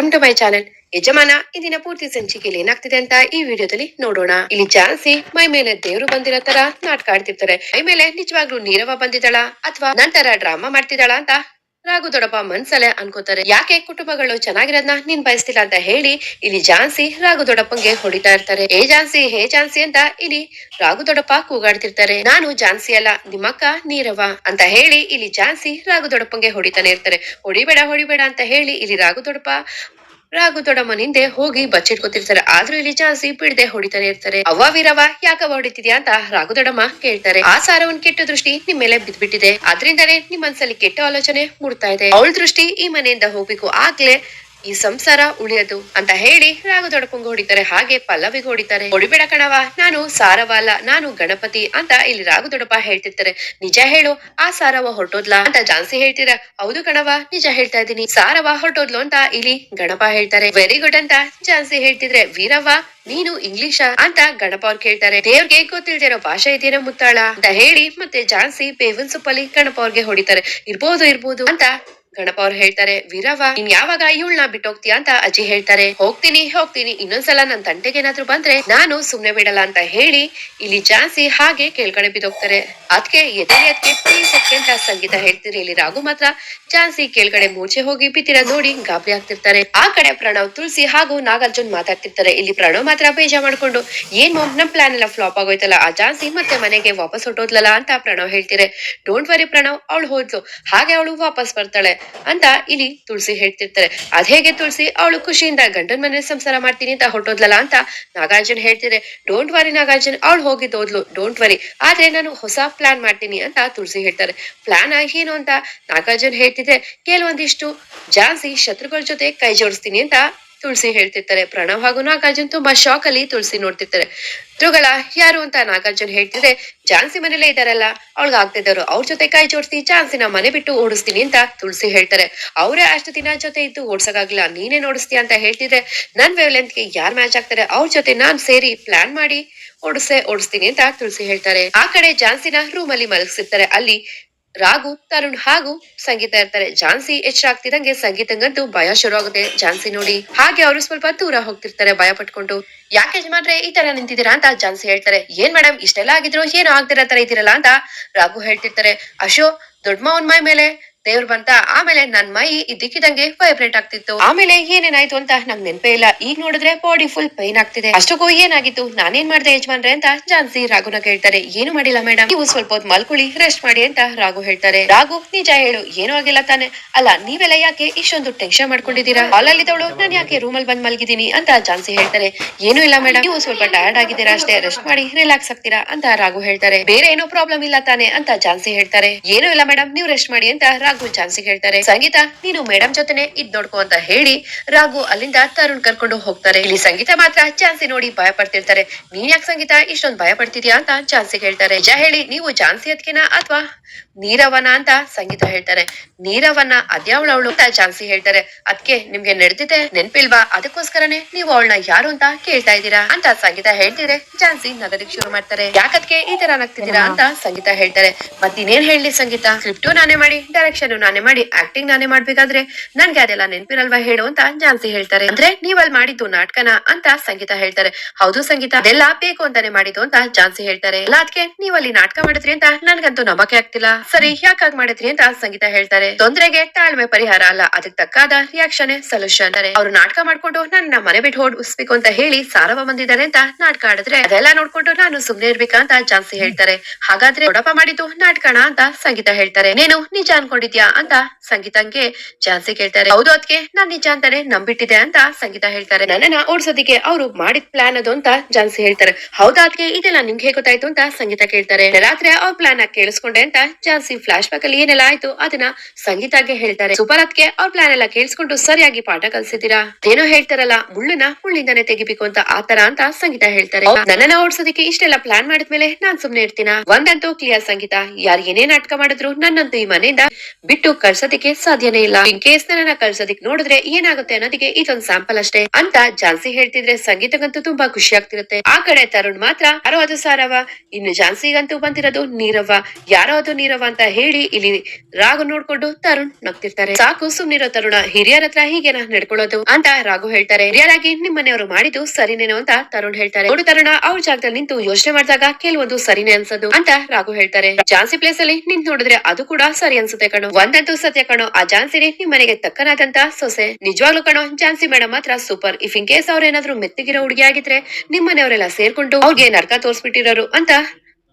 Welcome to my channel ಯಜಮಾನ ಇಂದಿನ ಪೂರ್ತಿ ಸಂಚಿಕೆಯಲ್ಲಿ ಏನಾಗ್ತಿದೆ ಅಂತ ಈ ವಿಡಿಯೋದಲ್ಲಿ ನೋಡೋಣ. ಇಲ್ಲಿ ಚಾನ್ಸಿ, ಮೈ ಮೇಲೆ ದೇವ್ರು ಬಂದಿರೋ ತರ ನಾಟಕ ಆಡ್ತಿರ್ತಾರೆ. ಮೈ ಮೇಲೆ ನಿಜವಾಗ್ಲೂ ನೀರವ ಬಂದಿದ್ದಾಳ ಅಥವಾ ನಂತರ ಡ್ರಾಮಾ ಮಾಡ್ತಿದ್ದಾಳ ಅಂತ ರಾಘು ದೊಡ್ಡಪ್ಪ ಮನ್ಸಲ್ಲೇ ಅನ್ಕೋತಾರೆ. ಯಾಕೆ ಕುಟುಂಬಗಳು ಚೆನ್ನಾಗಿರೋದ್ನ ನೀನ್ ಬಯಸ್ತಿಲ್ಲ ಅಂತ ಹೇಳಿ ಇಲ್ಲಿ ಜಾನ್ಸಿ ರಾಘು ದೊಡ್ಡಪ್ಪಂಗೆ ಹೊಡಿತಾ ಇರ್ತಾರೆ. ಏ ಜಾನ್ಸಿ, ಹೇ ಜಾನ್ಸಿ ಅಂತ ಇಲ್ಲಿ ರಾಘು ದೊಡಪ್ಪ ಕೂಗಾಡ್ತಿರ್ತಾರೆ. ನಾನು ಜಾನ್ಸಿ ಅಲ್ಲ, ನಿಮ್ಮಕ್ಕ ನೀರವ ಅಂತ ಹೇಳಿ ಇಲ್ಲಿ ಜಾನ್ಸಿ ರಾಘು ದೊಡ್ಡಪ್ಪಂಗೆ ಹೊಡಿತಾನೆ ಇರ್ತಾರೆ. ಹೊಡಿಬೇಡ ಹೊಡಿಬೇಡ ಅಂತ ಹೇಳಿ ಇಲ್ಲಿ ರಾಘು ದೊಡ್ಡಪ್ಪ ರಾಘು ದೊಡ್ಡಮ್ಮನ ಹಿಂದೆ ಹೋಗಿ ಬಚ್ಚಿಟ್ಕೊತಿರ್ತಾರೆ. ಆದ್ರೂ ಇಲ್ಲಿ ಚಾನ್ಸಿ ಬಿಡದೆ ಹೊಡಿತಾನೆ ಇರ್ತಾರೆ. ಅವ್ವ ವೀರವ ಯಾಕವ್ವ ಹೊಡಿತಿದ್ಯಾ ಅಂತ ರಾಘು ದೊಡ್ಡಮ್ಮ ಕೇಳ್ತಾರೆ. ಆ ಸಾರವನ್ ಕೆಟ್ಟ ದೃಷ್ಟಿ ನಿಮ್ ಮೇಲೆ ಬಿದ್ಬಿಟ್ಟಿದೆ. ಅದ್ರಿಂದಾನೇ ನಿಮ್ ಮನ್ಸಲ್ಲಿ ಕೆಟ್ಟ ಆಲೋಚನೆ ಮೂಡ್ತಾ ಇದೆ. ಅವಳ ದೃಷ್ಟಿ ಈ ಮನೆಯಿಂದ ಹೋಗ್ಬೇಕು. ಆಗ್ಲೇ ಈ ಸಂಸಾರ ಉಳಿಯದು ಅಂತ ಹೇಳಿ ರಾಘು ದೊಡ್ಡಪ್ಪಂಗ ಹೊಡಿತಾರೆ ಹಾಗೆ ಪಲ್ಲವಿಗೆ ಹೊಡಿತಾರೆ ಹೊಡಿಬೇಡ ಕಣವ ನಾನು ಸಾರವಾಲ, ನಾನು ಗಣಪತಿ ಅಂತ ಇಲ್ಲಿ ರಾಘು ದೊಡ್ಡಪ್ಪ ಹೇಳ್ತಿರ್ತಾರೆ. ನಿಜ ಹೇಳು, ಆ ಸಾರವ ಹೊರಟೋದ್ಲಾ ಅಂತ ಜಾನ್ಸಿ ಹೇಳ್ತೀರಾ ಹೌದು ಕಣವ ನಿಜ ಹೇಳ್ತಾ ಇದ್ದೀನಿ. ಸಾರವ ಹೊರಟೋದ್ಲು ಅಂತ ಇಲ್ಲಿ ಗಣಪ ಹೇಳ್ತಾರೆ. ವೆರಿ ಗುಡ್ ಅಂತ ಜಾನ್ಸಿ ಹೇಳ್ತಿದ್ರೆ. ವೀರವ್ವ, ನೀನು ಇಂಗ್ಲಿಷ ಅಂತ ಗಣಪ ಅವ್ರು ಕೇಳ್ತಾರೆ. ದೇವ್ರಿಗೆ ಗೊತ್ತಿಲ್ದಿರೋ ಭಾಷೆ ಇದೇನ ಮುತ್ತಾಳ? ಅಂತ ಹೇಳಿ ಮತ್ತೆ ಜಾನ್ಸಿ ಬೇವಿನ ಸೊಪ್ಪಲ್ಲಿ ಗಣಪ ಅವ್ರಿಗೆ ಹೊಡಿತಾರೆ. ಇರ್ಬೋದು ಇರ್ಬೋದು ಅಂತ ಗಣಪ ಅವ್ರು ಹೇಳ್ತಾರೆ, ವೀರವ್ವ, ನೀನ್ ಯಾವಾಗ ಇವಳನ್ನ ಬಿಟ್ಟೋಗ್ತೀಯಾ ಅಂತ ಅಜ್ಜಿ ಹೇಳ್ತಾರೆ, ಹೋಗ್ತೀನಿ ಹೋಗ್ತೀನಿ, ಇನ್ನೊಂದ್ಸಲ ನನ್ ತಂಟೆಗೆ ಏನಾದ್ರು ಬಂದ್ರೆ ನಾನು ಸುಮ್ನೆ ಬಿಡಲ್ಲ ಅಂತ ಹೇಳಿ ಇಲ್ಲಿ ಜಾನ್ಸಿ ಹಾಗೆ ಕೆಳಗಡೆ ಬಿದ್ದೋಗ್ತಾರೆ. ಅದಕ್ಕೆ ಎದೆ ಅದಕ್ಕೆ ಪ್ಲೀಸ್ ಅಂತ ಸಂಗೀತ ಹೇಳ್ತೀರಿ ಇಲ್ಲಿ ರಾಘು ಮಾತ್ರ ಜಾನ್ಸಿ ಕೆಳಗಡೆ ಮೂರ್ಛೆ ಹೋಗಿ ಬಿತ್ತಿರ ನೋಡಿ ಗಾಬರಿ ಆಗ್ತಿರ್ತಾರೆ. ಆ ಕಡೆ ಪ್ರಣವ್, ತುಳಸಿ ಹಾಗೂ ನಾಗಾರ್ಜುನ್ ಮಾತಾಡ್ತಿರ್ತಾರೆ. ಇಲ್ಲಿ ಪ್ರಣವ್ ಮಾತ್ರ ಬೇಜ ಮಾಡ್ಕೊಂಡು, ಏನ್ ನಮ್ ಪ್ಲಾನ್ ಎಲ್ಲ ಫ್ಲಾಪ್ ಆಗೋಯ್ತಲ್ಲ, ಆ ಜಾನ್ಸಿ ಮತ್ತೆ ಮನೆಗೆ ವಾಪಸ್ ಹೊಟ್ಟೋದ್ಲಲ್ಲ ಅಂತ ಪ್ರಣವ್ ಹೇಳ್ತಿರೆ ಡೋಂಟ್ ವರಿ ಪ್ರಣವ್, ಅವಳು ಹೋದ್ಲು. ಹಾಗೆ ಅವಳು ವಾಪಸ್ ಬರ್ತಾಳೆ. ಅಂತ ಇಲ್ಲಿ ತುಳಸಿ ಹೇಳ್ತಿರ್ತಾರೆ. ಅದ್ ಹೇಗೆ ತುಳಸಿ? ಅವಳು ಖುಷಿಯಿಂದ, ಗಂಡನ ಮನೆ ಸಂಸಾರ ಮಾಡ್ತೀನಿ ಅಂತ ಹೊರಟೋದ್ಲಲ್ಲ ಅಂತ ನಾಗಾರ್ಜುನ್ ಹೇಳ್ತಿದ್ರೆ ಡೋಂಟ್ ವರಿ ನಾಗಾರ್ಜುನ್, ಅವಳು ಹೋಗಿದ್ದು ಓದ್ಲು ಡೋಂಟ್ ವರಿ ಆದ್ರೆ ನಾನು ಹೊಸ ಪ್ಲಾನ್ ಮಾಡ್ತೀನಿ ಅಂತ ತುಳಸಿ ಹೇಳ್ತಾರೆ. ಪ್ಲಾನ್ ಏನು ಅಂತ ನಾಗಾರ್ಜುನ್ ಹೇಳ್ತಿದ್ರೆ ಕೆಲವೊಂದಿಷ್ಟು ಜಾನ್ಸಿ ಶತ್ರುಗಳ ಜೊತೆ ಕೈ ಜೋಡಿಸ್ತೀನಿ ಅಂತ ತುಳಸಿ ಹೇಳ್ತಿರ್ತಾರೆ. ಪ್ರಣವ್ ಹಾಗೂ ನಾಗಾರ್ಜುನ್ ತುಂಬಾ ಶಾಕ್ ಅಲ್ಲಿ ತುಳಸಿ ನೋಡ್ತಿರ್ತಾರೆ. ಧ್ರುಗಳ ಯಾರು ಅಂತ ನಾಗಾರ್ಜುನ್ ಹೇಳ್ತಿದ್ರೆ, ಝಾನ್ಸಿ ಮನೇಲೆ ಇದಾರಲ್ಲ ಅವಳಿಗೆ ಆಗ್ತಿದ್ದವರು ಅವ್ರ ಜೊತೆ ಕೈ ಜೋಡಿಸಿ ಝಾನ್ಸಿನ ಮನೆ ಬಿಟ್ಟು ಓಡಿಸ್ತೀನಿ ಅಂತ ತುಳಸಿ ಹೇಳ್ತಾರೆ. ಅವರೇ ಅಷ್ಟು ದಿನ ಜೊತೆ ಇದ್ದು ಓಡ್ಸಕ್ಕಾಗಿಲ್ಲ ನೀನೇ ನೋಡಿಸ್ತೀಯ ಅಂತ ಹೇಳ್ತಿದ್ರೆ, ನನ್ ವೇವ್ಲೆಂತ್ಗೆ ಯಾರ್ ಮ್ಯಾಚ್ ಆಗ್ತಾರೆ? ಅವ್ರ ಜೊತೆ ನಾನ್ ಸೇರಿ ಪ್ಲಾನ್ ಮಾಡಿ ಓಡಿಸೆ ಓಡಿಸ್ತೀನಿ ಅಂತ ತುಳಸಿ ಹೇಳ್ತಾರೆ. ಆ ಕಡೆ ಝಾನ್ಸಿನ ರೂಮ್ ಅಲ್ಲಿ ಮಲಗಿಸಿರ್ತಾರೆ. ಅಲ್ಲಿ ರಾಘು ತರುಣ್ ಹಾಗೂ ಸಂಗೀತ ಇರ್ತಾರೆ. ಝಾನ್ಸಿ ಹೆಚ್ಚಾಗ್ತಿದಂಗೆ ಸಂಗೀತಂಗಂತೂ ಭಯ ಶುರು ಆಗುತ್ತೆ ಝಾನ್ಸಿ ನೋಡಿ ಹಾಗೆ ಅವರು ಸ್ವಲ್ಪ ದೂರ ಹೋಗ್ತಿರ್ತಾರೆ ಭಯ ಪಟ್ಕೊಂಡು. ಯಾಕೆ ಯಜಮಾನ್ರೆ ಈ ತರ ನಿಂತಿದ್ದೀರಾ ಅಂತ ಝಾನ್ಸಿ ಹೇಳ್ತಾರೆ. ಏನ್ ಮೇಡಮ್ ಇಷ್ಟೆಲ್ಲ ಆಗಿದ್ರು ಏನು ಆಗ್ದಿರೋ ತರ ಇದ್ದೀರಲ್ಲ ಅಂತ ರಾಘು ಹೇಳ್ತಿರ್ತಾರೆ. ಅಶೋ ದೊಡ್ಡ ಮಾವನ್ ಮೈ ಮೇಲೆ ದೇವ್ರು ಬಂತ ಆಮೇಲೆ ನನ್ ಮೈ ಇದ್ದಕ್ಕಿದಂಗೆ ವೈಬ್ರೇಟ್ ಆಗ್ತಿತ್ತು. ಆಮೇಲೆ ಏನೇನಾಯ್ತು ಅಂತ ನಂಗೆ ನೆನಪೇ ಇಲ್ಲ. ಈಗ ನೋಡಿದ್ರೆ ಬಾಡಿ ಫುಲ್ ಪೈನ್ ಆಗ್ತಿದೆ. ಅಷ್ಟಕ್ಕೂ ಏನಾಗಿತ್ತು? ನಾನೇನ್ ಮಾಡ್ದೆ ಯಜಮಾನ್ರೆ ಅಂತ ಜಾನ್ಸಿ ರಾಘುನ ಕೇಳ್ತಾರೆ. ಏನು ಮಾಡಿಲ್ಲ ಮೇಡಮ್ ನೀವು ಸ್ವಲ್ಪ ಹೊತ್ತು ಮಲ್ಕೊಳ್ಳಿ ರೆಸ್ಟ್ ಮಾಡಿ ಅಂತ ರಾಘು ಹೇಳ್ತಾರೆ. ರಾಘು, ನಿಜ ಹೇಳು, ಏನೂ ಆಗಿಲ್ಲ ತಾನೆ. ಅಲ್ಲ, ನೀವೆಲ್ಲ ಯಾಕೆ ಇಷ್ಟೊಂದು ಟೆನ್ಷನ್ ಮಾಡ್ಕೊಂಡಿದ್ದೀರಾ? ಹಾಲಲ್ಲಿದ್ದವಳು ನಾನು ಯಾಕೆ ರೂಮಲ್ಲಿ ಬಂದ್ ಮಲ್ಗಿದ್ದೀನಿ ಅಂತ ಜಾನ್ಸಿ ಹೇಳ್ತಾರೆ. ಏನೂ ಇಲ್ಲ ಮೇಡಮ್ ನೀವು ಸ್ವಲ್ಪ ಟಯರ್ಡ್ ಆಗಿದ್ದೀರಾ ಅಷ್ಟೇ ರೆಸ್ಟ್ ಮಾಡಿ ರಿಲ್ಯಾಕ್ಸ್ ಆಗ್ತೀರಾ ಅಂತ ರಾಘು ಹೇಳ್ತಾರೆ. ಬೇರೆ ಏನೋ ಪ್ರಾಬ್ಲಮ್ ಇಲ್ಲ ತಾನೆ ಅಂತ ಜಾನ್ಸಿ ಹೇಳ್ತಾರೆ. ಏನೂ ಇಲ್ಲ ಮೇಡಮ್ ನೀವು ರೆಸ್ಟ್ ಮಾಡಿ ಅಂತ ರಾಘು ಜಾನ್ಸಿ ಹೇಳ್ತಾರೆ ಸಂಗೀತ, ನೀನು ಮೇಡಮ್ ಜೊತೆನೆ ಇದ್ ನೋಡ್ಕೊ ಅಂತ ಹೇಳಿ ರಾಘು ಅಲ್ಲಿಂದ ತರುಣ್ ಕರ್ಕೊಂಡು ಹೋಗ್ತಾರೆ. ಇಲ್ಲಿ ಸಂಗೀತ ಮಾತ್ರ ಝಾನ್ಸಿ ನೋಡಿ ಭಯ ಪಡ್ತಿರ್ತಾರೆ. ನೀನ್ ಯಾಕೆ ಸಂಗೀತ ಇಷ್ಟೊಂದು ಭಯ ಪಡ್ತಿದ್ಯಾ ಅಂತ ಝಾನ್ಸಿ ಹೇಳ್ತಾರೆ ನಿಜ ಹೇಳಿ, ನೀವು ಝಾನ್ಸಿ ಅಥವಾ ನೀರವನ ಅಂತ ಸಂಗೀತ ಹೇಳ್ತಾರೆ. ನೀರವನ ಅದ್ಯಾವಳವಳು ಅಂತ ಝಾನ್ಸಿ ಹೇಳ್ತಾರೆ. ಅದಕ್ಕೆ ನಿಮ್ಗೆ ನಡೆದಿದೆ ನೆನ್ಪಿಲ್ವಾ? ಅದಕ್ಕೋಸ್ಕರನೇ ನೀವು ಅವಳನ್ನ ಯಾರು ಅಂತ ಕೇಳ್ತಾ ಇದ್ದೀರಾ ಅಂತ ಸಂಗೀತ ಹೇಳ್ತಿದ್ರೆ ಝಾನ್ಸಿ ನಗದಕ್ಕೆ ಶುರು ಮಾಡ್ತಾರೆ. ಯಾಕದ್ಕೆ ಈ ತರ ನಗ್ತಿದ್ದೀರಾ ಅಂತ ಸಂಗೀತ ಹೇಳ್ತಾರೆ. ಮತ್ತಿನ್ನೇನ್ ಹೇಳಿ ಸಂಗೀತ? ಸ್ಕ್ರಿಪ್ಟು ನಾನೇ ಮಾಡಿ ಡೈರೆಕ್ಷನ್ ನಾನೇ ಮಾಡಿ ಆಕ್ಟಿಂಗ್ ನಾನೇ ಮಾಡ್ಬೇಕಾದ್ರೆ ನನ್ಗೆ ಅದೆಲ್ಲ ನೆನ್ಪಿರಲ್ವಾ ಹೇಳು ಅಂತ ಜಾನ್ಸಿ ಹೇಳ್ತಾರೆ. ಅಂದ್ರೆ ನೀವಲ್ ಮಾಡಿದ್ದು ನಾಟಕನ ಅಂತ ಸಂಗೀತ ಹೇಳ್ತಾರೆ. ಹೌದು ಸಂಗೀತ, ಅದೆಲ್ಲ ಬೇಕು ಅಂತಾನೆ ಮಾಡಿದ್ದು ಅಂತ ಜಾನ್ಸಿ ಹೇಳ್ತಾರೆ. ಅಲ್ಲ ಅದಕ್ಕೆ ನೀವಲ್ಲಿ ನಾಟಕ ಮಾಡಿದ್ರಿ ಅಂತ ನನ್ಗಂತೂ ನಂಬಕೆ ಆಗ್ತಿಲ್ಲ. ಸರಿ, ಯಾಕಾಗ್ ಮಾಡಿದ್ರಿ ಅಂತ ಸಂಗೀತ ಹೇಳ್ತಾರೆ. ತೊಂದರೆಗೆ ತಾಳ್ಮೆ ಪರಿಹಾರ ಅಲ್ಲ, ಅದಕ್ಕೆ ತಕ್ಕಾದ ರಿಯಾಕ್ಷನ್ ಸೊಲ್ಯೂಷನ್ ಅವ್ರು ನಾಟಕ ಮಾಡ್ಕೊಂಡು ನನ್ನ ಮನೆ ಬಿಟ್ಟು ಓಡಿಸ್ಬೇಕು ಅಂತ ಹೇಳಿ ಸಾರವ ಬಂದಿದ್ದಾರೆ ಅಂತ ನಾಟಕ ಆಡಿದ್ರೆ ಅದೆಲ್ಲ ನೋಡ್ಕೊಂಡು ನಾನು ಸುಮ್ನೆ ಇರ್ಬೇಕಾ ಅಂತ ಜಾನ್ಸಿ ಹೇಳ್ತಾರೆ. ಹಾಗಾದ್ರೆ ದೊಡ್ಡಪ್ಪ ಮಾಡಿದ್ದು ನಾಟಕಣ ಅಂತ ಸಂಗೀತ ಹೇಳ್ತಾರೆ. ನೀನು ನಿಜ ಅಂತ ಸಂಗೀತಂಗೆ ಜಾನ್ಸಿ ಕೇಳ್ತಾರೆ. ಹೌದು ಅದಕ್ಕೆ ನಾನ್ ನಿಜ ಅಂತಾನೆ ನಂಬಿಟ್ಟಿದೆ ಅಂತ ಸಂಗೀತ ಹೇಳ್ತಾರೆ. ನನ್ನನ್ನ ಓಡಿಸೋದಿಕ್ಕೆ ಅವರು ಮಾಡಿದ ಪ್ಲಾನ್ ಅದು ಅಂತ ಜಾನ್ಸಿ ಹೇಳ್ತಾರೆ. ಹೌದಾ ಅದಕ್ಕೆ ಇದೆಲ್ಲ ನಿಮ್ಗೆ ಹೇಗೆ ಗೊತ್ತಾಯ್ತು ಅಂತ ಸಂಗೀತ ಕೇಳ್ತಾರೆ. ರಾತ್ರಿ ಅವ್ರ ಪ್ಲಾನ್ ಕೇಳಿಸ್ಕೊಂಡೆ ಅಂತ ಜಾನ್ಸಿ ಫ್ಲಾಶ್ ಬ್ಯಾಕ್ ಅಲ್ಲಿ ಏನೆಲ್ಲ ಆಯ್ತು ಅದನ್ನ ಸಂಗೀತಾಗೆ ಹೇಳ್ತಾರೆ. ಸೂಪರ್ ಅದಕ್ಕೆ ಅವ್ರ ಪ್ಲಾನ್ ಎಲ್ಲ ಕೇಳಿಸ್ಕೊಂಡು ಸರಿಯಾಗಿ ಪಾಠ ಕಲ್ಸಿದ್ದೀರಾ? ಏನೋ ಹೇಳ್ತಾರಲ್ಲ ಮುಳ್ಳುನ ಮುಳ್ಳಿಂದಾನೆ ತೆಗಿಬೇಕು ಅಂತ ಆತರ ಅಂತ ಸಂಗೀತ ಹೇಳ್ತಾರೆ. ನನ್ನನ್ನ ಓಡಿಸೋದಕ್ಕೆ ಇಷ್ಟೆಲ್ಲ ಪ್ಲಾನ್ ಮಾಡಿದ್ಮೇಲೆ ನಾನ್ ಸುಮ್ನೆ ಇರ್ತೀನ? ಒಂದಂತೂ ಕ್ಲಿಯರ್ ಸಂಗೀತ. ಯಾರು ಏನೇ ನಾಟಕ ಮಾಡಿದ್ರು ನನ್ನಂತೂ ಈ ಮನೆಯಿಂದ ಬಿಟ್ಟು ಕಳ್ಸೋದಿಕ್ಕೆ ಸಾಧ್ಯನೇ ಇಲ್ಲ. ಇನ್ ಕೇಸ್ ನನ್ನ ಕಳ್ಸೋದಿಕ್ ನೋಡಿದ್ರೆ ಏನಾಗುತ್ತೆ ಅನ್ನೋದಕ್ಕೆ ಇದೊಂದ್ ಸ್ಯಾಂಪಲ್ ಅಷ್ಟೇ. ಅಂತ ಜಾನ್ಸಿ ಹೇಳ್ತಿದ್ರೆ ಸಂಗೀತಗಂತೂ ತುಂಬಾ ಖುಷಿ ಆಗ್ತಿರುತ್ತೆ. ಆ ಕಡೆ ತರುಣ್ ಮಾತ್ರ ಯಾರೋ ಅದು ಸಾರವ ಇನ್ನು ಝಾನ್ಸಿಗಂತೂ ಬಂದಿರೋದು ನೀರವ್ವ. ಯಾರೋ ಅದು ನೀರವ್ವ ಅಂತ ಹೇಳಿ ಇಲ್ಲಿ ರಾಘು ನೋಡ್ಕೊಂಡು ತರುಣ್ ನಗ್ತಿರ್ತಾರೆ. ಸಾಕು, ಸುಮ್ನಿರೋ ತರುಣ. ಹಿರಿಯರ ಹತ್ರ ಹೀಗೇನ ನಡ್ಕೊಳ್ಳೋದು? ಅಂತ ರಾಘು ಹೇಳ್ತಾರೆ. ಹಿರಿಯರಾಗಿ ನಿಮ್ಮನೆಯವರು ಮಾಡಿದ್ದು ಸರಿನೇನೋ ಅಂತ ತರುಣ್ ಹೇಳ್ತಾರೆ. ನೋಡು ತರುಣ, ಅವ್ರ ಜಾಗದಲ್ಲಿ ನಿಂತು ಯೋಚನೆ ಮಾಡಿದಾಗ ಕೆಲವೊಂದು ಸರಿನೇ ಅನ್ಸೋದು ಅಂತ ರಾಘು ಹೇಳ್ತಾರೆ. ಜಾನ್ಸಿ ಪ್ಲೇಸ್ ಅಲ್ಲಿ ನಿಂತ್ ನೋಡಿದ್ರೆ ಅದು ಕೂಡ ಸರಿ ಅನ್ಸುತ್ತೆ ಕಣೋ. ಒಂದಂತೂ ಸತ್ಯ ಕಣೋ, ಆ ಝಾನ್ಸಿನಿ ನಿಮ್ ಮನೆಗೆ ತಕ್ಕನಾದಂತ ಸೊಸೆ. ನಿಜವಾಗ್ಲೂ ಕಣೋ, ಜಾನ್ಸಿ ಮೇಡಮ್ ಮಾತ್ರ ಸೂಪರ್. ಇಫ್ ಇನ್ ಕೇಸ್ ಅವ್ರ ಏನಾದ್ರು ಮೆತ್ತಗಿರೋ ಹುಡುಗಿ ಆಗಿದ್ರೆ ನಿಮ್ ಮನೆಯವರೆಲ್ಲ ಸೇರ್ಕೊಂಡು ಅವ್ರಿಗೆ ನರ್ಕ ತೋರ್ಸ್ಬಿಟ್ಟಿರೋರು ಅಂತ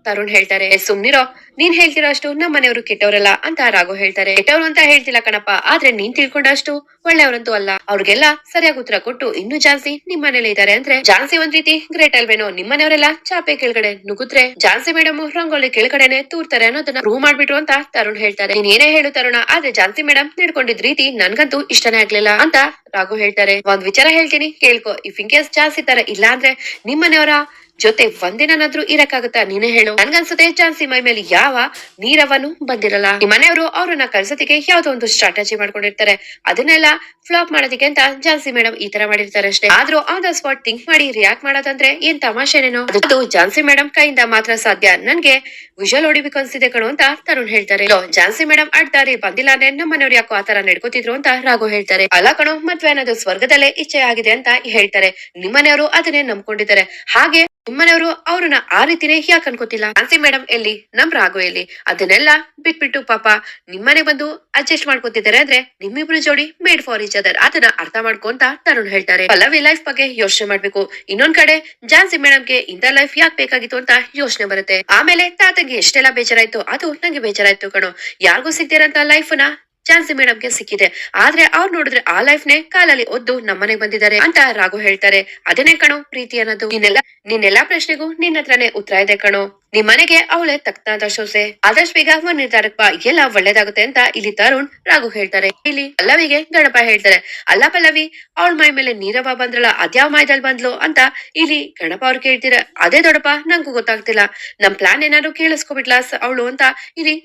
ತರುಣ್ ಹೇಳ್ತಾರೆ "ಏ, ಸುಮ್ನಿರೋ. ನೀನ್ ಹೇಳ್ತಿರೋ ಅಷ್ಟು ನಮ್ಮ ಮನೆಯವರು ಕೆಟ್ಟವರಲ್ಲ ಅಂತ ರಾಘು ಹೇಳ್ತಾರೆ. ಕೆಟ್ಟವ್ರು ಅಂತ ಹೇಳ್ತಿಲ್ಲ ಕಣಪ್ಪ ಆದ್ರೆ ನೀನ್ ತಿಳ್ಕೊಂಡಷ್ಟು ಒಳ್ಳೆಯವರಂತೂ ಅಲ್ಲ. ಅವ್ರಿಗೆಲ್ಲ ಸರಿಯಾಗಿ ಉತ್ತರ ಕೊಟ್ಟು ಇನ್ನೂ ಜಾನ್ಸಿ ನಿಮ್ ಮನೇಲಿ ಇದಾರೆ ಅಂದ್ರೆ ಜಾನ್ಸಿ ಒಂದ್ ರೀತಿ ಗ್ರೇಟ್ ಅಲ್ವೇನೋ ನಿಮ್ ಮನೆಯವರೆಲ್ಲ ಚಾಪೆ ಕೆಳಗಡೆ ನುಗ್ಗುದ್ರೆ ಜಾನ್ಸಿ ಮೇಡಮ್ ರಂಗೋಲಿ ಕೆಳಗಡೆನೆ ತೂರ್ತಾರೆ ಅನ್ನೋದನ್ನ ಪ್ರೂವ್ ಮಾಡ್ಬಿಟ್ರು ಅಂತ ತರುಣ್ ಹೇಳ್ತಾರೆ. ನೀನ್ ಏನೇ ಹೇಳು ತರುಣ ಆದ್ರೆ ಜಾನ್ಸಿ ಮೇಡಮ್ ನಡ್ಕೊಂಡಿದ್ ರೀತಿ ನನ್ಗಂತೂ ಇಷ್ಟನೇ ಆಗ್ಲಿಲ್ಲ ಅಂತ ರಾಘು ಹೇಳ್ತಾರೆ. ಒಂದ್ ವಿಚಾರ ಹೇಳ್ತೀನಿ ಕೇಳ್ಕೊ. ಇಫ್ ಇನ್ ಕೇಸ್ ಜಾನ್ಸಿ ತರ ಇಲ್ಲ ಅಂದ್ರೆ ನಿಮ್ ಮನೆಯವರ ಜೊತೆ ಒಂದಿನನಾದ್ರೂ ಇರಕ್ಕಾಗತ್ತಾ ನೀನೇ ಹೇಳು? ನನ್ಗನ್ಸುತ್ತೆ, ಚಾನ್ಸಿ, ಮೈ ಮೇಲೆ ಯಾವ ನೀರವನು ಬಂದಿರಲ್ಲ. ಈ ಮನೆಯವರು ಅವ್ರನ್ನ ಕಳ್ಸೋದಕ್ಕೆ ಯಾವ್ದೋ ಒಂದು ಸ್ಟ್ರಾಟಜಿ ಮಾಡ್ಕೊಂಡಿರ್ತಾರೆ. ಅದನ್ನೆಲ್ಲ ಫ್ಲಾಪ್ ಮಾಡೋದಕ್ಕೆ ಅಂತ ಜಾನ್ಸಿ ಮೇಡಮ್ ಈ ತರ ಮಾಡಿರ್ತಾರೆ ಅಷ್ಟೇ. ಆದ್ರೂ ಆನ್ ದ ಸ್ಪಾಟ್ ಥಿಂಕ್ ಮಾಡಿ ರಿಯಾಕ್ಟ್ ಮಾಡೋದಂದ್ರೆ ಏನ್ ತಮಾಷೆನೇನೋ. ಅದು ಜಾನ್ಸಿ ಮೇಡಮ್ ಕೈಯಿಂದ ಮಾತ್ರ ಸಾಧ್ಯ. ನನ್ಗೆ ವಿಜುವಲ್ ಹೊಡಿಬೇಕು ಅನ್ಸಿದೆ ಕಣು ಅಂತ ತರುಣ್ ಹೇಳ್ತಾರೆ. "ಲೋ, ಜಾನ್ಸಿ ಮೇಡಮ್ ಆಡ್ತಾರೆ ಬಂದಿಲ್ಲ ಅಂದ್ರೆ ನಮ್ಮ ಮನೆಯವ್ರು ಯಾಕೋ ಆತರ ನಡ್ಕೋತಿದ್ರು ಅಂತ ರಾಘು ಹೇಳ್ತಾರೆ. ಅಲ್ಲ ಕಣೋ ಮದ್ವೆ ಅನ್ನೋದು ಸ್ವರ್ಗದಲ್ಲೇ ಇಚ್ಛೆ ಆಗಿದೆ ಅಂತ ಹೇಳ್ತಾರೆ. ನಿಮ್ಮನೆಯವರು ಅದನ್ನೇ ನಂಬ್ಕೊಂಡಿದ್ದಾರೆ. ಹಾಗೆ ನಿಮ್ಮನೆಯವರು ಅವ್ರನ್ನ ಆ ರೀತಿನೇ ಯಾಕೆ ಅನ್ಕೋತಿಲ್ಲ? ಜಾನ್ಸಿ ಮೇಡಮ್ ಎಲ್ಲಿ? ನಮ್ ರಾಘು ಎಲ್ಲಿ? ಅದನ್ನೆಲ್ಲ ಬಿಟ್ಬಿಟ್ಟು ಪಾಪ ನಿಮ್ಮನೆ ಬಂದು ಅಡ್ಜಸ್ಟ್ ಮಾಡ್ಕೋತಿದ್ದಾರೆ ಅಂದ್ರೆ ನಿಮ್ಮಿಬ್ರು ಜೋಡಿ ಮೇಡ್ ಫಾರ್ ಈಚ್ ಅದರ್ ಅದನ್ನ ಅರ್ಥ ಮಾಡ್ಕೊಂತ ತರುಣ್ ಹೇಳ್ತಾರೆ. ಪಲ್ಲವಿ ಲೈಫ್ ಬಗ್ಗೆ ಯೋಚನೆ ಮಾಡ್ಬೇಕು. ಇನ್ನೊಂದ್ ಕಡೆ ಜಾನ್ಸಿ ಮೇಡಮ್ಗೆ ಇಂತ ಲೈಫ್ ಯಾಕೆ ಬೇಕಾಗಿತ್ತು ಅಂತ ಯೋಚನೆ ಬರುತ್ತೆ. ಆಮೇಲೆ ತಾತಂಗೆ ಎಷ್ಟೆಲ್ಲ ಬೇಜಾರಾಯ್ತು, ಅದು ನಂಗೆ ಬೇಜಾರಾಯ್ತು ಕಣೋ. ಯಾರಿಗೂ ಸಿಗ್ತಿರಂತ ಲೈಫ್ನ ಚಾನ್ಸಿ ಮೇಡಮ್ಗೆ ಸಿಕ್ಕಿದೆ. ಆದ್ರೆ ಅವ್ರು ನೋಡಿದ್ರೆ ಆ ಲೈಫ್ ನೇ ಕಾಲಲ್ಲಿ ಒದ್ದು ನಮ್ಮನೆಗೆ ಬಂದಿದ್ದಾರೆ ಅಂತ ರಾಘು ಹೇಳ್ತಾರೆ. ಅದನ್ನೇ ಕಣೋ ಪ್ರೀತಿ ಅನ್ನೋದು. ನಿನ್ನೆಲ್ಲ ನಿನ್ನೆಲ್ಲಾ ಪ್ರಶ್ನೆಗೂ ನಿನ್ನ ಹತ್ರನೇ ಉತ್ತರ ಇದೆ ಕಣೋ. ನಿಮ್ ಮನೆಗೆ ಅವಳೆ ತಕ್ಕನಾದ ಶೋಸೆ ಆದಷ್ಟು ಬೇಗ ಒಂದ್ ನಿರ್ಧಾರಕ್ಕೆ ಎಲ್ಲ ಒಳ್ಳೇದಾಗುತ್ತೆ ಅಂತ ಇಲ್ಲಿ ತರುಣ್ ರಾಘು ಹೇಳ್ತಾರೆ. ಇಲ್ಲಿ ಪಲ್ಲವಿಗೆ ಗಣಪ ಹೇಳ್ತಾರೆ. ಅಲ್ಲ ಪಲ್ಲವಿ, ಅವಳ ಮೈ ಮೇಲೆ ನೀರವ ಬಂದ್ರಲ್ಲ, ಅದ್ಯಾವ ಮೈದಲ್ ಬಂದ್ಲು ಅಂತ ಇಲ್ಲಿ ಗಣಪ ಅವ್ರು ಕೇಳ್ತೀರ. ಅದೇ ದೊಡ್ಡಪ್ಪ, ನಂಗೂ ಗೊತ್ತಾಗ್ತಿಲ್ಲ. ನಮ್ ಪ್ಲಾನ್ ಏನಾದ್ರು ಕೇಳಿಸ್ಕೊಬಿಟ್ಲಾ ಅವಳು ಅಂತ ಇಲ್ಲಿ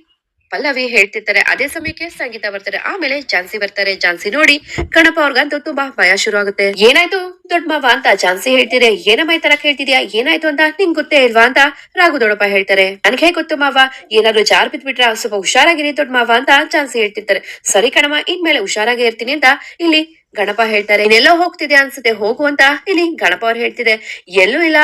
ಪಲ್ಲವಿ ಹೇಳ್ತಿರ್ತಾರೆ. ಅದೇ ಸಮಯಕ್ಕೆ ಸಂಗೀತ ಬರ್ತಾರೆ. ಆಮೇಲೆ ಝಾನ್ಸಿ ಬರ್ತಾರೆ. ಝಾನ್ಸಿ ನೋಡಿ ಗಣಪ ಅವ್ರಿಗಂತೂ ತುಂಬಾ ಭಯ ಶುರು ಆಗುತ್ತೆ ಏನಾಯ್ತು? ದೊಡ್ಡ ಮಾವ ಅಂತ ಝಾನ್ಸಿ ಹೇಳ್ತಿದ್ರೆ, ಏನಮ್ಮ ಈ ತರ ಕೇಳ್ತಿದ್ಯಾ? ಏನಾಯ್ತು ಅಂತ ನಿಂಗ್ ಗೊತ್ತೇ ಇಲ್ವಾ ಅಂತ ರಾಘು ದೊಡ್ಡಪ್ಪ ಹೇಳ್ತಾರೆ. ನನ್ಗೆ ಹೇಗೆ ಗೊತ್ತು ಮಾವ? ಏನಾದ್ರು ಜಾರ್ ಬಿದ್ಬಿಟ್ರ? ಸ್ವಲ್ಪ ಹುಷಾರಾಗಿರಿ ದೊಡ್ಡ ಮಾವ ಅಂತ ಝಾನ್ಸಿ ಹೇಳ್ತಿರ್ತಾರೆ. ಸರಿ ಕಣಮ್ಮ, ಇನ್ಮೇಲೆ ಹುಷಾರಾಗಿ ಇರ್ತೀನಿ ಅಂತ ಇಲ್ಲಿ ಗಣಪ ಹೇಳ್ತಾರೆ. ಇನ್ನೆಲ್ಲೋ ಹೋಗ್ತಿದೆ ಅನ್ಸುತ್ತೆ. ಹೋಗು ಅಂತ ಇಲ್ಲಿ ಗಣಪ ಅವ್ರು ಹೇಳ್ತಿದೆ. ಎಲ್ಲೂ ಇಲ್ಲ.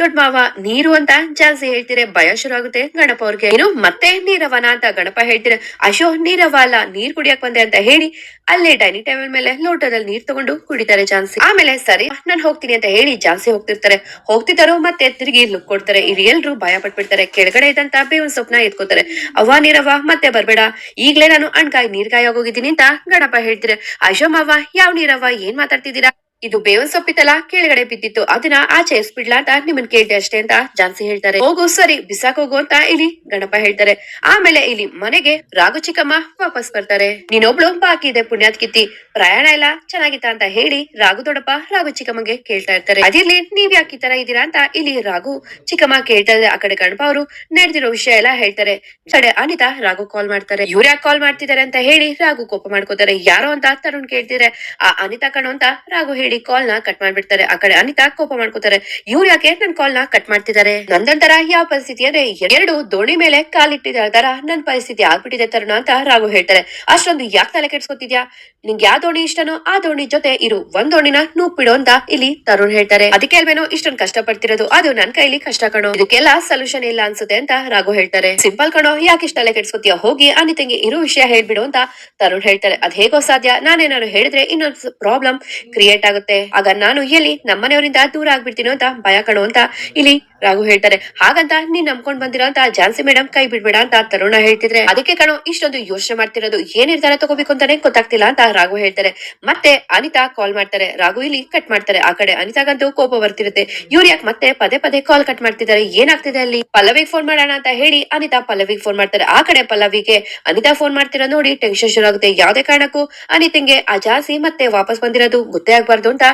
ದೊಡ್ಡ ಮಾವ, ನೀರು ಅಂತ ಜಾಸ್ತಿ ಹೇಳ್ತೀರೆ, ಭಯ ಶುರು ಆಗುತ್ತೆ. ಗಣಪ ಅವ್ರಿಗೆ ಏನು? ಮತ್ತೆ ನೀರವನ ಅಂತ ಗಣಪ ಹೇಳ್ತೀರ. ಅಶೋ ನೀರವ ಅಲ್ಲ, ನೀರ್ ಕುಡಿಯಕ್ ಬಂದೆ ಅಂತ ಹೇಳಿ ಅಲ್ಲೇ ಡೈನಿಂಗ್ ಟೇಬಲ್ ಮೇಲೆ ಲೋಟದಲ್ಲಿ ನೀರ್ ತಗೊಂಡು ಕುಡಿತಾರೆ ಜಾನ್ಸಿ ಆಮೇಲೆ ಸರಿ, ನಾನ್ ಹೋಗ್ತೀನಿ ಅಂತ ಹೇಳಿ ಜಾನ್ಸಿ ಹೋಗ್ತಿರ್ತಾರೆ. ಹೋಗ್ತಿದ್ದಾರೋ ಮತ್ತೆ ತಿರುಗಿ ಲುಕ್ ಕೊಡ್ತಾರೆ. ಇವ್ರು ಭಯ ಪಟ್ಬಿಡ್ತಾರೆ. ಕೆಳಗಡೆ ಇದ್ದಂತ ಬೇವಿನ ಸೊಪ್ನ ಎತ್ಕೋತಾರೆ. ಅವ್ವ ನೀರವ ಮತ್ತೆ ಬರ್ಬೇಡ. ಈಗ್ಲೇ ನಾನು ಅಣ್ಕಾಯಿ ನೀರ್ಗಾಯಿ ಆಗೋಗಿದ್ದೀನಿ ಅಂತ ಗಣಪ ಹೇಳ್ತೀರ. ಅಶೋ ಮಾವ, ಯಾವ ನೀರವ ಏನ್ ಮಾತಾಡ್ತಿದ್ದೀರಾ? ಇದು ಬೇವಿನ ಸೊಪ್ಪಿತ್ತಲ್ಲ ಕೆಳಗಡೆ ಬಿದ್ದಿತ್ತು. ಅದನ್ನ ಆಚೆ ಎಸ್ಬಿಡ್ಲಾ ಅಂತ ನಿಮ್ಮನ್ ಕೇಳ್ದೆ ಅಷ್ಟೇ ಅಂತ ಜಾನ್ಸಿ ಹೇಳ್ತಾರೆ. ಹೋಗು, ಸರಿ, ಬಿಸಾಕ್ ಹೋಗು ಅಂತ ಇಲ್ಲಿ ಗಣಪ ಹೇಳ್ತಾರೆ. ಆಮೇಲೆ ಇಲ್ಲಿ ಮನೆಗೆ ರಾಘು ಚಿಕ್ಕಮ್ಮ ವಾಪಸ್ ಬರ್ತಾರೆ. ನೀನೊಬ್ಳು ಬಾಕಿ ಇದೆ ಪುಣ್ಯಾತ್ ಕಿತ್ತಿ ಪ್ರಯಾಣ ಎಲ್ಲ ಚೆನ್ನಾಗಿತ್ತ ಅಂತ ಹೇಳಿ ರಾಘು ದೊಡ್ಡಪ್ಪ ರಾಘು ಚಿಕ್ಕಮ್ಮಗೆ ಕೇಳ್ತಾ ಇರ್ತಾರೆ. ಅದಿರ್ಲಿ ನೀವ್ ಯಾಕೆ ತರ ಇದೀರಾ ಅಂತ ಇಲ್ಲಿ ರಾಘು ಚಿಕ್ಕಮ್ಮ ಕೇಳ್ತಾ ಇದ್ದಾರೆ. ಆ ಕಡೆ ಗಣಪ ಅವರು ನಡೆದಿರೋ ವಿಷಯ ಎಲ್ಲ ಹೇಳ್ತಾರೆ. ಕಡೆ ಅನಿತಾ ರಾಘು ಕಾಲ್ ಮಾಡ್ತಾರೆ. ಇವ್ರ ಯಾಕೆ ಕಾಲ್ ಮಾಡ್ತಿದ್ದಾರೆ ಅಂತ ಹೇಳಿ ರಾಘು ಕೋಪ ಮಾಡ್ಕೋತಾರೆ. ಯಾರೋ ಅಂತ ತರುಣ್ ಕೇಳ್ತಿದ್ರೆ. ಆ ಅನಿತಾ ಕಣೋ ಅಂತ ರಾಘು ಹೇಳಿ ಕಾಲ್ನ ಕಟ್ ಮಾಡ್ಬಿಡ್ತಾರೆ. ಆ ಕಡೆ ಅನಿತಾ ಕೋಪ ಮಾಡ್ಕೋತಾರೆ. ಇವ್ರು ಯಾಕೆ ನನ್ ಕಾಲ್ನ ಕಟ್ ಮಾಡ್ತಿದ್ದಾರೆ? ನಂದಂತರ ಯಾವ ಪರಿಸ್ಥಿತಿ ಅಂದ್ರೆ ಎರಡು ದೋಣಿ ಮೇಲೆ ಕಾಲಿಟ್ಟಿದ ನನ್ ಪರಿಸ್ಥಿತಿ ಆಗ್ಬಿಟ್ಟಿದೆ ತರುಣ ಅಂತ ರಾಘು ಹೇಳ್ತಾರೆ. ಅಷ್ಟೊಂದು ಯಾಕೆ ತಲೆ ಕೆಡ್ಸ್ಕೊತಿದ್ಯಾ? ನಿಂಗೆ ಯಾವ ದೋಣಿ ಇಷ್ಟನೋ ಆ ದೋಣಿ ಜೊತೆ ಇರು. ಒಂದ್ ದೋಣಿನ ನೂಪಿಡು ಅಂತ ಇಲ್ಲಿ ತರುಣ್ ಹೇಳ್ತಾರೆ. ಅದಕ್ಕೆ ಅಲ್ವೇನೋ ಇಷ್ಟೊಂದು ಕಷ್ಟ ಪಡ್ತಿರೋದು ಅದು ನನ್ ಕೈಲಿ ಕಷ್ಟ ಕಣೋ. ಇದಕ್ಕೆಲ್ಲ ಸೊಲ್ಯೂಷನ್ ಇಲ್ಲ ಅನ್ಸುತ್ತೆ ಅಂತ ರಾಘು ಹೇಳ್ತಾರೆ. ಸಿಂಪಲ್ ಕಣೋ, ಯಾಕೆ ಇಷ್ಟ ತಲೆ ಕೆಡ್ಸ್ಕೊತೀಯ? ಹೋಗಿ ಅನಿತಂಗೆ ಇರೋ ವಿಷಯ ಹೇಳ್ಬಿಡು ಅಂತ ತರುಣ್ ಹೇಳ್ತಾರೆ. ಅದ್ ಹೇಗೋ ಸಾಧ್ಯ. ನಾನೇನಾದ್ರು ಹೇಳಿದ್ರೆ ಇನ್ನೊಂದು ಪ್ರಾಬ್ಲಮ್ ಕ್ರಿಯೇಟ್ ಆಗುತ್ತೆ. ಆಗ ನಾನು ಎಲ್ಲಿ ನಮ್ಮನೆಯವರಿಂದ ದೂರ ಆಗ್ಬಿಡ್ತೀನೋ ಅಂತ ಭಯ ಕಣೋ ಅಂತ ಇಲ್ಲಿ ರಾಘು ಹೇಳ್ತಾರೆ, ಹಾಗಂತ ನೀನ್ ನಂಬ್ಕೊಂಡ್ ಬಂದಿರೋ ಅಂತ ಜಾನ್ಸಿ ಮೇಡಮ್ ಕೈ ಬಿಡ್ಬೇಡ ಅಂತ ತರುಣ ಹೇಳ್ತಿದ್ರೆ. ಅದಕ್ಕೆ ಕಣೋ, ಇಷ್ಟೊಂದು ಯೋಚನೆ ಮಾಡ್ತಿರೋದು ಏನ್ ನಿರ್ಧಾರ ತಗೋಬೇಕು ಅಂತಾನೆ ಗೊತ್ತಾಗ್ತಿಲ್ಲ ಅಂತ ರಾಘು ಹೇಳ್ತಾರೆ. ಮತ್ತೆ ಅನಿತಾ ಕಾಲ್ ಮಾಡ್ತಾರೆ. ರಾಘು ಇಲ್ಲಿ ಕಟ್ ಮಾಡ್ತಾರೆ. ಆ ಕಡೆ ಅನಿತಾಗಂತೂ ಕೋಪ ಬರ್ತಿರುತ್ತೆ. ಇವ್ರು ಮತ್ತೆ ಪದೇ ಪದೇ ಕಾಲ್ ಕಟ್ ಮಾಡ್ತಿದ್ದಾರೆ? ಏನಾಗ್ತಿದೆ ಅಲ್ಲಿ? ಪಲ್ಲವಿಗೆ ಫೋನ್ ಮಾಡೋಣ ಅಂತ ಹೇಳಿ ಅನಿತಾ ಪಲ್ಲವಿಗೆ ಫೋನ್ ಮಾಡ್ತಾರೆ. ಆ ಕಡೆ ಪಲ್ಲವಿಗೆ ಅನಿತಾ ಫೋನ್ ಮಾಡ್ತಿರೋ ನೋಡಿ ಟೆನ್ಷನ್ ಶುರು ಆಗುತ್ತೆ. ಯಾವ್ದೇ ಕಾರಣಕ್ಕೂ ಅನಿತಂಗೆ ಆ ಜಾಸಿ ಮತ್ತೆ ವಾಪಸ್ ಬಂದಿರೋದು ಗೊತ್ತೇ ಆಗ್ಬಾರ್ದು ಅಂತ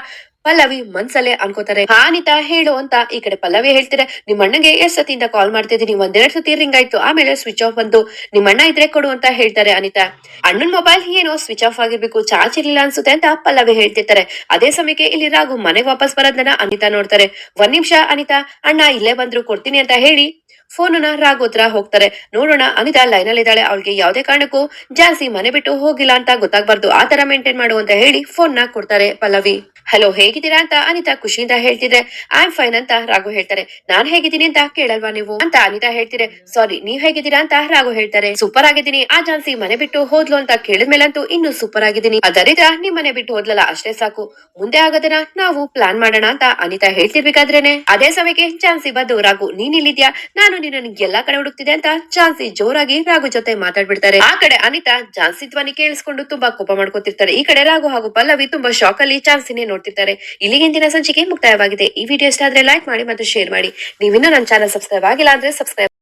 ಪಲ್ಲವಿ ಮನ್ಸಲ್ಲೇ ಅನ್ಕೋತಾರೆ. ಹಾನಿತ ಹೇಳು ಅಂತ ಈ ಕಡೆ ಪಲ್ಲವಿ ಹೇಳ್ತಾರೆ ನಿಮ್ಮ ಅಣ್ಣಗೆ ಎಷ್ಟ್ ಸತಿಯಿಂದ ಕಾಲ್ ಮಾಡ್ತಿದ್ದೀನಿ? ಒಂದೆರಡು ಸತಿ ರಿಂಗ್ ಆಯ್ತು. ಆಮೇಲೆ ಸ್ವಿಚ್ ಆಫ್ ಬಂತು ನಿಮ್ಮ ಅಣ್ಣ ಇದ್ರೆ ಕೊಡು ಅಂತ ಹೇಳ್ತಾರೆ ಅನಿತಾ. ಅಣ್ಣನ್ ಮೊಬೈಲ್ ಏನೋ ಸ್ವಿಚ್ ಆಫ್ ಆಗಿರ್ಬೇಕು ಚಾರ್ಜ್ ಇರ್ಲಿಲ್ಲ ಅನ್ಸುತ್ತೆ ಅಂತ ಪಲ್ಲವಿ ಹೇಳ್ತಿರ್ತಾರೆ. ಅದೇ ಸಮಯಕ್ಕೆ ಇಲ್ಲಿ ರಾಘು ಮನೆಗೆ ವಾಪಸ್ ಬರೋದನ್ನ ಅನಿತಾ ನೋಡ್ತಾರೆ. ಒಂದ್ ನಿಮಿಷ ಅನಿತಾ, ಅಣ್ಣ ಇಲ್ಲೇ ಬಂದ್ರು ಕೊಡ್ತೀನಿ ಅಂತ ಹೇಳಿ. ಫೋನನ್ನ ರಾಘೋತ್ರ ಹೋಗ್ತಾರೆ. ನೋಡೋಣ ಅನಿತಾ ಲೈನ್ ಅಲ್ಲಿ ಇದ್ದಾಳೆ. ಅವಳಿಗೆ ಯಾವುದೇ ಕಾರಣಕ್ಕೂ ಜಾಸ್ತಿ ಮನೆ ಬಿಟ್ಟು ಹೋಗಿಲ್ಲ ಅಂತ ಗೊತ್ತಾಗ್ಬಾರ್ದು. ಆ ತರ ಮೇಂಟೈನ್ ಮಾಡು ಅಂತ ಹೇಳಿ ಫೋನ್ನ ಕೊಡ್ತಾರೆ ಪಲ್ಲವಿ. ಹಲೋ, ಹೇಗಿದ್ದೀರಾ? ಅಂತ ಅನಿತಾ ಖುಷಿಯಿಂದ ಹೇಳ್ತಿದ್ರೆ ಐ ಫೈನ್ ಅಂತ ರಾಘು ಹೇಳ್ತಾರೆ. ನಾನ್ ಹೇಗಿದ್ದೀನಿ ಅಂತ ಕೇಳಲ್ವಾ ನೀವು? ಅಂತ ಅನಿತಾ ಹೇಳ್ತಿದ್ರೆ ಸಾರಿ ನೀವ್ ಹೇಗಿದ್ದೀರಾ? ಅಂತ ರಾಘು ಹೇಳ್ತಾರೆ. ಸೂಪರ್ ಆಗಿದ್ದೀನಿ. ಆ ಜಾನ್ಸಿ ಮನೆ ಬಿಟ್ಟು ಹೋದ್ಲು ಅಂತ ಕೇಳಿದ್ಮೇಲಂತೂ ಇನ್ನು ಸೂಪರ್ ಆಗಿದ್ದೀನಿ. ಅದರಿಂದ ನಿಮ್ ಮನೆ ಬಿಟ್ಟು ಹೋದ್ಲಲ್ಲ, ಅಷ್ಟೇ ಸಾಕು. ಮುಂದೆ ಆಗೋದನ್ನ ನಾವು ಪ್ಲಾನ್ ಮಾಡೋಣ ಅಂತ ಅನಿತಾ ಹೇಳ್ತಿರ್ಬೇಕಾದ್ರೇನೆ? ಅದೇ ಸಮಯಕ್ಕೆ ಚಾನ್ಸಿ ಬಂದು, ರಾಘು, ನೀನ್ ಇಲ್ಲಿದ್ಯಾ ನಾನು ನಿನ್ನ ಎಲ್ಲಾ ಕಡೆ ಹುಡುಕ್ತಿದೆ ಅಂತ ಚಾನ್ಸಿ ಜೋರಾಗಿ ರಾಘು ಜೊತೆ ಮಾತಾಡ್ಬಿಡ್ತಾರೆ. ಆ ಕಡೆ ಅನಿತಾ ಝಾನ್ಸಿ ಧ್ವನಿ ಕೇಳಿಸ್ಕೊಂಡು ತುಂಬಾ ಕೋಪ ಮಾಡ್ಕೊತಿರ್ತಾರೆ. ಈ ಕಡೆ ರಾಘು ಹಾಗೂ ಪಲ್ಲವಿ ತುಂಬಾ ಶಾಕ್ ಅಲ್ಲಿ ಚಾನ್ಸಿನೇ ನೋಡ್ತಿರ್ತಾರೆ. ಇಲ್ಲಿಗೆ ಇಂದಿನ ಸಂಚಿಕೆ ಮುಕ್ತಾಯವಾಗಿದೆ. ಈ ವಿಡಿಯೋ ಇಷ್ಟ ಆದ್ರೆ ಲೈಕ್ ಮಾಡಿ ಮತ್ತು ಶೇರ್ ಮಾಡಿ. ನೀವಿನ್ನೂ ನನ್ನ ಚಾನಲ್ ಸಬ್ಸ್ಕ್ರೈಬ್ ಆಗಿಲ್ಲ ಅಂದ್ರೆ ಸಬ್ಸ್ಕ್ರೈಬ್